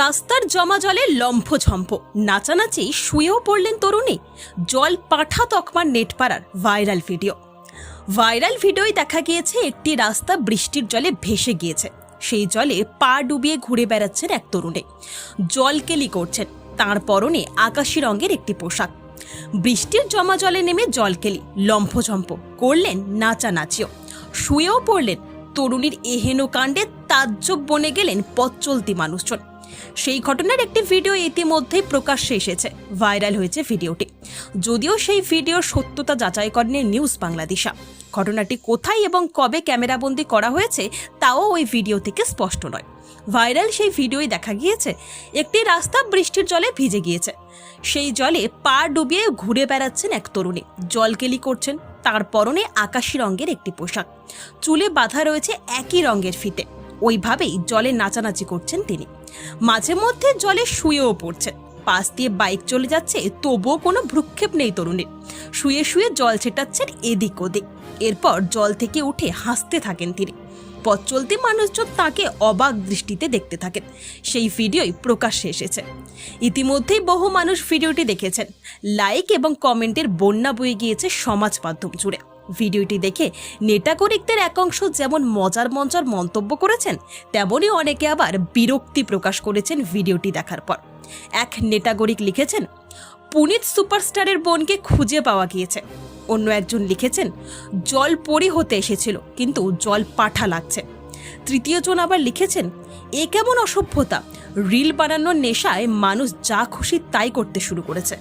রাস্তার জমা জলে লম্ফঝম্প। নাচানাচি শুয়েও পড়লেন তরুণী। জল পাঠা তকমার নেটপাড়ার ভাইরাল ভিডিও। ভাইরাল ভিডিওয় দেখা গিয়েছে, একটি রাস্তা বৃষ্টির জলে ভেসে গিয়েছে। সেই জলে পা ডুবিয়ে ঘুরে বেড়াচ্ছেন এক তরুণী। জলকেলি করছেন, তার পরনে আকাশি রঙের একটি পোশাক। বৃষ্টির জমা জলে নেমে জলকেলি লম্ফঝম্প করলেন নাচানাচিও। শুয়েও পড়লেন, তরুণীর এহেন কাণ্ডে তাজ্জব বনে গেলেন পথ চলতি মানুষজন। সেই ঘটনার একটি ভিডিও ইতিমধ্যেই প্রকাশ্যে এসেছে, ভাইরাল হয়েছে ভিডিওটি। যদিও সেই ভিডিওর সত্যতা যাচাই করেনি নিউজ বাংলাদেশা। ঘটনাটি কোথায় এবং কবে ক্যামেরাবন্দি করা হয়েছে, তাও ওই ভিডিও থেকে স্পষ্ট নয়। ভাইরাল সেই ভিডিওয় দেখা গিয়েছে, একটি রাস্তা বৃষ্টির জলে ভিজে গিয়েছে। সেই জলে পা ডুবিয়ে ঘুরে বেড়াচ্ছেন এক তরুণী। জলকেলি করছেন, তার পরনে আকাশি রঙের একটি পোশাক। চুলে বাঁধা রয়েছে একই রঙের ফিতে। ওইভাবেই জলে নাচানাচি করছেন তিনি। মাঝে মধ্যে জলে শুয়েও পড়ছেন। পাশ দিয়ে বাইক চলে যাচ্ছে, তবুও কোনো ভ্রুক্ষেপ নেই তরুণীর। শুয়ে শুয়ে জল ছেটাচ্ছেন এদিক ওদিক। এরপর জল থেকে উঠে হাসতে থাকেন তিনি। পথ চলতি মানুষজন তাকে অবাক দৃষ্টিতে দেখতে থাকেন। সেই ভিডিওই প্রকাশ্যে এসেছে। ইতিমধ্যেই বহু মানুষ ভিডিওটি দেখেছেন। লাইক এবং কমেন্টের বন্যা বয়ে গিয়েছে সমাজ মাধ্যম জুড়ে। ভিডিওটি দেখে নেটাগরিকদের এক অংশ যেমন মজার মঞ্জার মন্তব্য করেছেন তেমনই অনেকে আবার বিরক্তি প্রকাশ করেছেন ভিডিওটি দেখার পর। এক নেটাগরিক লিখেছেন, পুনিত সুপারস্টারের বোনকে খুঁজে পাওয়া গিয়েছে। অন্য একজন লিখেছেন, জল পরি হতে এসেছিল, কিন্তু জল পাঠা লাগছে। তৃতীয়জন আবার লিখেছেন, এ কেমন অসভ্যতা, রিল বানানোর নেশায় মানুষ যা খুশি তাই করতে শুরু করেছে।